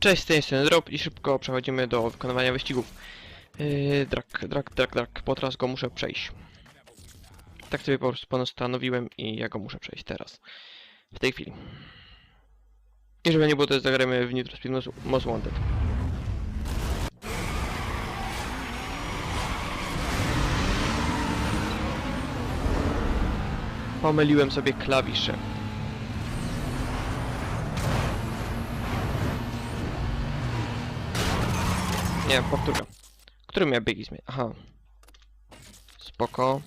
Cześć, z tej strony Drop i szybko przechodzimy do wykonywania wyścigów. Yy, drak, drak, drak, drak, bo teraz go muszę przejść. Tak sobie po prostu postanowiłem i ja go muszę przejść teraz. W tej chwili. I żeby nie było, to zagramy w for Speed Most Wanted. Pomyliłem sobie klawisze. Nie, powtórka. Który miał biegi zmienić? Aha. Spoko.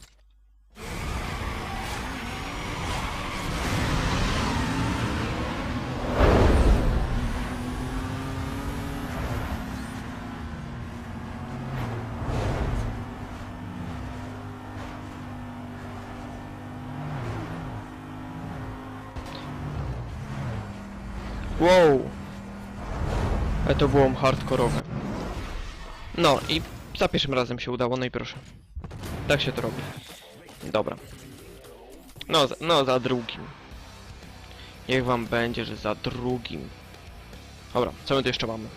Wow! Ale to było hardkorowe. No i za pierwszym razem się udało, no i proszę. Tak się to robi. Dobra. No, za, no za drugim. Niech wam będzie, że za drugim. Dobra, co my tu jeszcze mamy?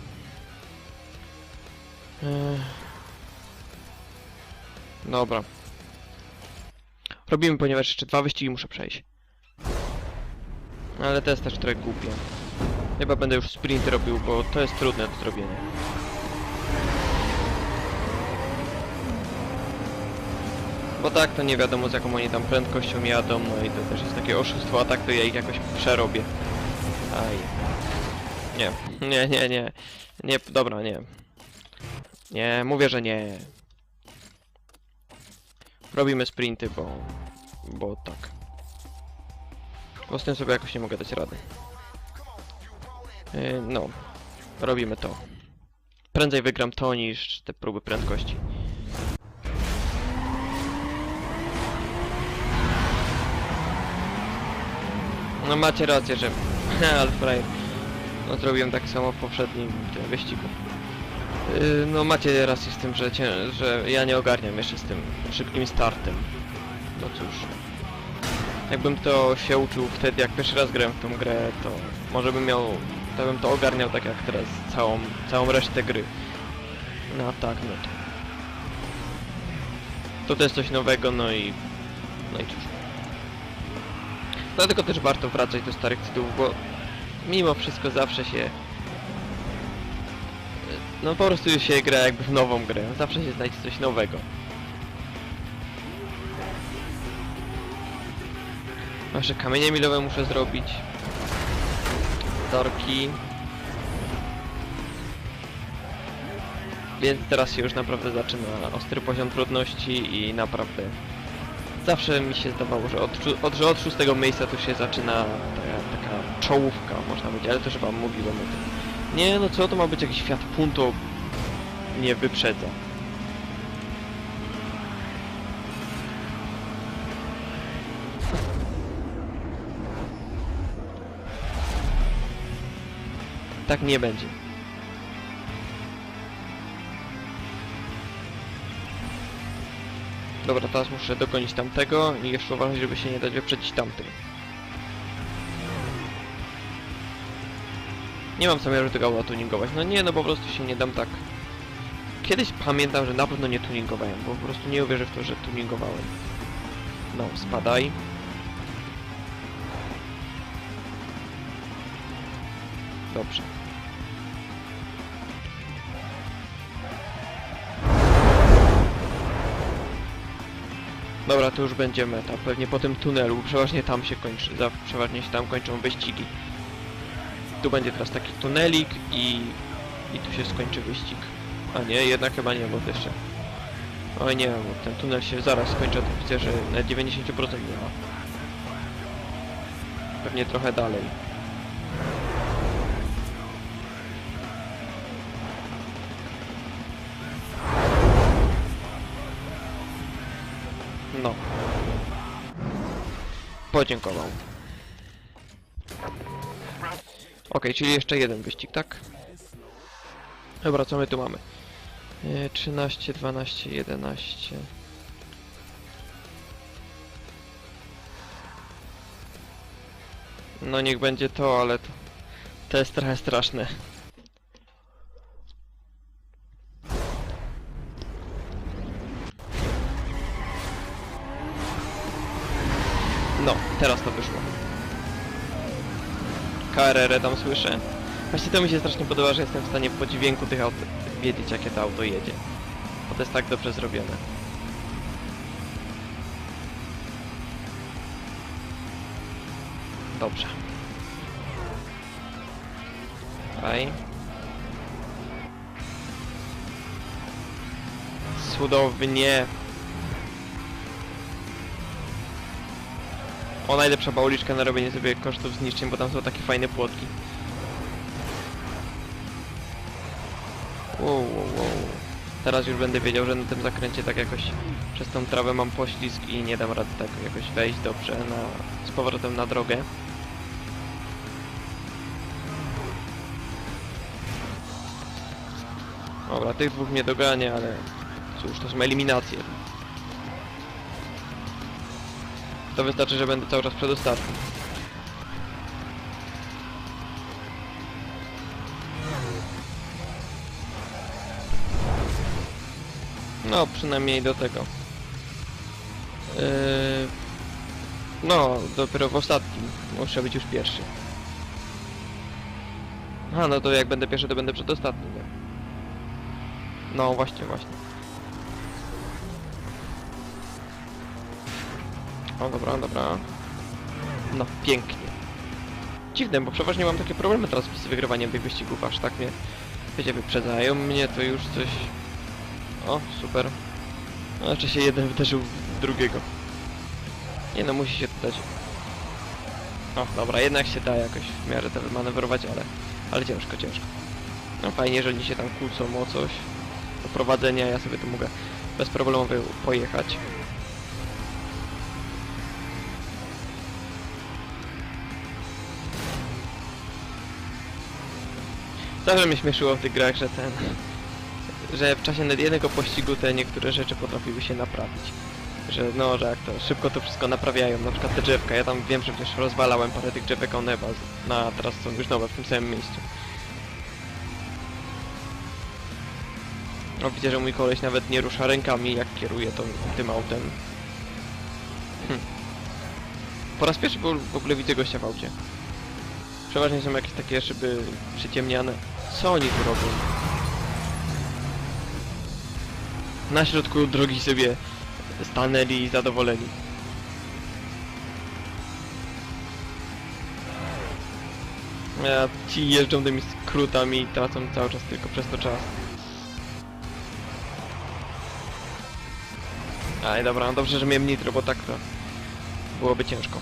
Dobra. Robimy, ponieważ jeszcze dwa wyścigi muszę przejść. Ale to jest też trochę głupie. Chyba będę już sprint robił, bo to jest trudne do zrobienia. Bo tak to nie wiadomo z jaką oni tam prędkością jadą, no i to też jest takie oszustwo, a tak to ja ich jakoś przerobię. Aj. Nie, nie, nie, nie. Nie, dobra, nie. Nie, mówię, że nie. Robimy sprinty, bo... Bo tak. Bo z tym sobie jakoś nie mogę dać rady. Yy, no. Robimy to. Prędzej wygram to niż te próby prędkości. No macie rację, że... Ale frajer. No zrobiłem tak samo w poprzednim wyścigu. Yy, no macie rację z tym, że, cię, że ja nie ogarniam jeszcze z tym szybkim startem. No cóż. Jakbym to się uczył wtedy, jak pierwszy raz grałem w tą grę, to może bym miał... To bym to ogarniał tak jak teraz, całą, całą resztę gry. No tak, no to... To też coś nowego, no i... No i cóż. Dlatego też warto wracać do starych tytułów, bo mimo wszystko zawsze się... No po prostu się gra jakby w nową grę, zawsze się znajdzie coś nowego. Jeszcze kamienie milowe muszę zrobić. Torki. Więc teraz się już naprawdę zaczyna ostry poziom trudności i naprawdę zawsze mi się zdawało, że od, od, że od szóstego miejsca tu się zaczyna taka, taka czołówka, można powiedzieć, ale też wam mówiłem o tym. Nie, no co to ma być jakiś Fiat Punto nie wyprzedza. Tak nie będzie. Dobra, teraz muszę dogonić tamtego i jeszcze uważać, żeby się nie dać wyprzedzić tamtym. Nie mam zamiaru tego auta tuningować. No nie, no po prostu się nie dam tak. Kiedyś pamiętam, że na pewno nie tuningowałem, bo po prostu nie uwierzę w to, że tuningowałem. No, spadaj. Dobrze. Dobra, to już będzie meta. Pewnie po tym tunelu. Przeważnie tam się kończy. Przeważnie się tam kończą wyścigi. Tu będzie teraz taki tunelik i... I tu się skończy wyścig. A nie, jednak chyba nie, bo to jeszcze... Oj nie, bo ten tunel się zaraz skończy, tu widzę, że na 90% nie ma. Pewnie trochę dalej. No. Podziękował. Okej, czyli jeszcze jeden wyścig, tak? Dobra, co my tu mamy? E, 13, 12, 11. No niech będzie to, ale to, to jest trochę straszne. Teraz to wyszło. KRR tam słyszę. Właśnie to mi się strasznie podoba, że jestem w stanie po dźwięku tych aut wiedzieć jakie to auto jedzie. Bo to jest tak dobrze zrobione. Dobrze. Daj. Cudownie. O, najlepsza bauliczka na robienie sobie kosztów zniszczeń, bo tam są takie fajne płotki. Wow, wow, wow. Teraz już będę wiedział, że na tym zakręcie tak jakoś przez tą trawę mam poślizg i nie dam rady tak jakoś wejść dobrze na, z powrotem na drogę. Dobra, tych dwóch mnie dogania, ale cóż, to są eliminacje. To wystarczy, że będę cały czas przedostatni. No, przynajmniej do tego. Yy... No, dopiero w ostatnim. Muszę być już pierwszy. A, no to jak będę pierwszy, to będę przedostatni. nie? No, właśnie, właśnie. O, dobra, dobra. No, pięknie. Dziwne, bo przeważnie mam takie problemy teraz z wygrywaniem tych wyścigów, aż tak mnie, wiecie, wyprzedzają mnie, to już coś... O, super. Jeszcze się jeden wydarzył w drugiego. Nie no, musi się to dać. O, dobra, jednak się da jakoś w miarę to wymanewrować, ale... Ale ciężko, ciężko. No fajnie, że oni się tam kłócą o coś. Do prowadzenia ja sobie tu mogę bez problemu pojechać. Zawsze mnie śmieszyło w tych grach, że ten... Że w czasie nawet jednego pościgu te niektóre rzeczy potrafiły się naprawić. Że no, że jak to szybko to wszystko naprawiają, na przykład te drzewka. Ja tam wiem, że przecież rozwalałem parę tych drzewek, a one chyba z- na teraz są już nowe w tym samym miejscu. No widzę, że mój koleś nawet nie rusza rękami, jak kieruje tą, tym autem. Hm. Po raz pierwszy w ogóle widzę gościa w aucie. Przeważnie są jakieś takie szyby przyciemniane. Co oni tu robią? Na środku drogi sobie stanęli i zadowoleni. A ci jeżdżą tymi skrótami i tracą cały czas tylko przez to czas. Aj, dobra, no dobrze, że miałem nitro, bo tak to byłoby ciężko.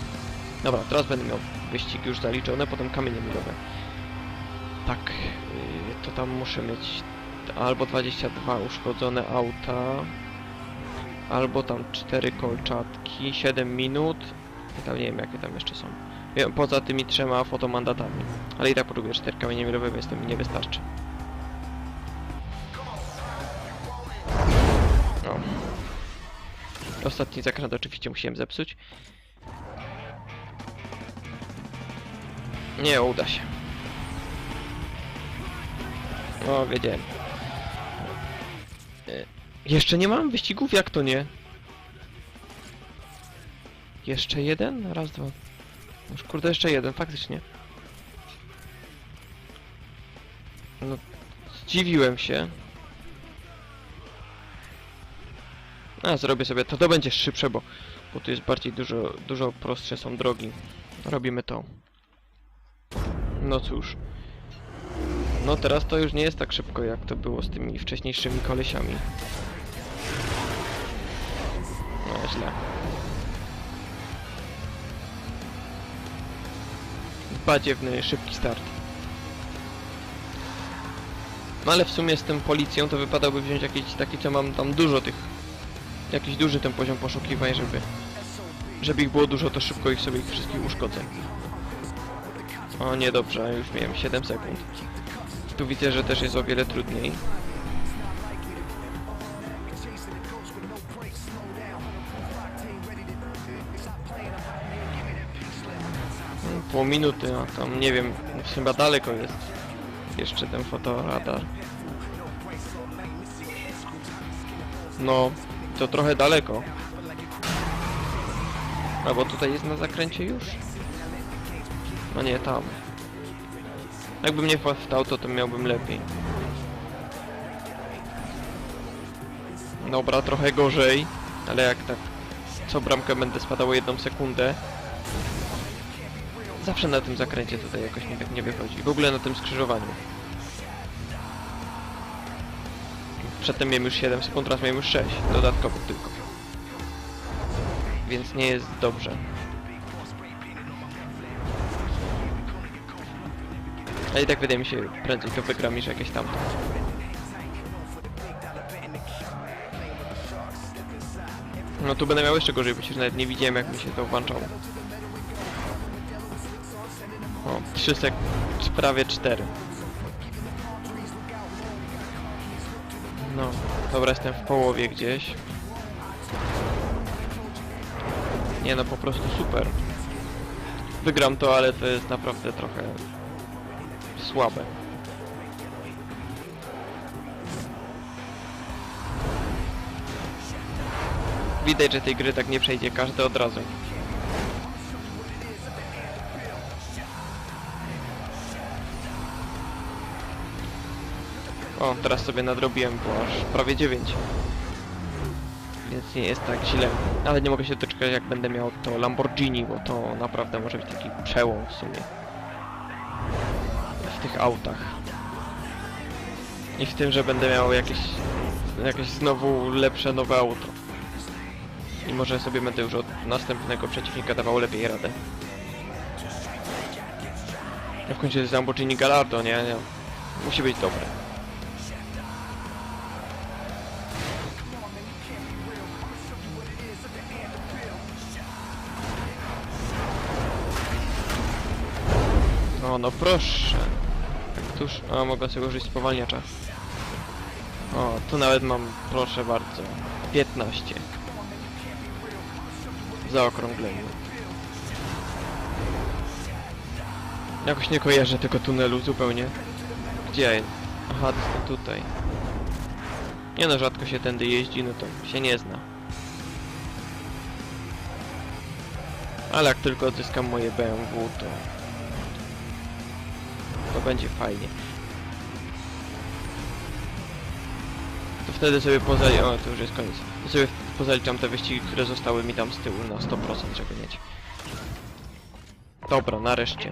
Dobra, teraz będę miał wyścig już zaliczone, potem kamienie milowe. Tak, to tam muszę mieć albo 22 uszkodzone auta, albo tam 4 kolczatki, 7 minut, i tam nie wiem jakie tam jeszcze są. Poza tymi trzema fotomandatami. Ale i tak potrzebuję 4 kamienie milowe, więc to mi nie wystarczy. O. Ostatni zakręt oczywiście musiałem zepsuć. Nie uda się. O, wiedziałem. E, Jeszcze nie mam wyścigów? Jak to nie? Jeszcze jeden? Raz, dwa. Już kurde, jeszcze jeden, faktycznie. No, zdziwiłem się. A, zrobię sobie to. To będzie szybsze, bo, bo tu jest bardziej dużo, dużo prostsze są drogi. Robimy to. No cóż. No teraz to już nie jest tak szybko, jak to było z tymi wcześniejszymi kolesiami. No źle. Badziewny, szybki start. No ale w sumie z tym policją to wypadałoby wziąć jakiś taki, co mam tam dużo tych... Jakiś duży ten poziom poszukiwań, żeby... Żeby ich było dużo, to szybko ich sobie ich wszystkich uszkodzę. O nie, dobrze, już miałem 7 sekund. Tu widzę, że też jest o wiele trudniej. Pół minuty, a tam nie wiem, chyba daleko jest. Jeszcze ten fotoradar. No, to trochę daleko. Albo tutaj jest na zakręcie już? No nie, tam. Jakbym nie wpadł w to to miałbym lepiej. Dobra, trochę gorzej, ale jak tak co bramkę będę spadał jedną sekundę. Zawsze na tym zakręcie tutaj jakoś mi tak nie wychodzi. W ogóle na tym skrzyżowaniu. Przedtem miałem już 7 sekund, teraz miałem już 6. Dodatkowo tylko. Więc nie jest dobrze. A i tak wydaje mi się prędzej to wygram niż jakieś tamto. No tu będę miał jeszcze gorzej, bo się nawet nie widziałem jak mi się to włączało. O, 3 sek... prawie 4. No, dobra, jestem w połowie gdzieś. Nie no, po prostu super. Wygram to, ale to jest naprawdę trochę słabe. Widać, że tej gry tak nie przejdzie każdy od razu. O, teraz sobie nadrobiłem, bo aż prawie 9. Więc nie jest tak źle. Ale nie mogę się doczekać jak będę miał to Lamborghini, bo to naprawdę może być taki przełom w sumie. Tych autach. I w tym, że będę miał jakieś, jakieś znowu lepsze nowe auto. I może sobie będę już od następnego przeciwnika dawał lepiej radę. No w końcu jest Lamborghini Gallardo, nie? nie. Musi być dobre. O, no proszę. Tuż... O, mogę sobie użyć spowalniacza. O, tu nawet mam, proszę bardzo, 15. Zaokrąglenie. Jakoś nie kojarzę tego tunelu zupełnie. Gdzie? Aha, to tutaj. Nie no, rzadko się tędy jeździ, no to się nie zna. Ale jak tylko odzyskam moje BMW. To będzie fajnie. To wtedy sobie pozaliczam... O, to już jest koniec. To sobie pozaliczam te wyścigi, które zostały mi tam z tyłu na 100%, żeby mieć. Dobra, nareszcie.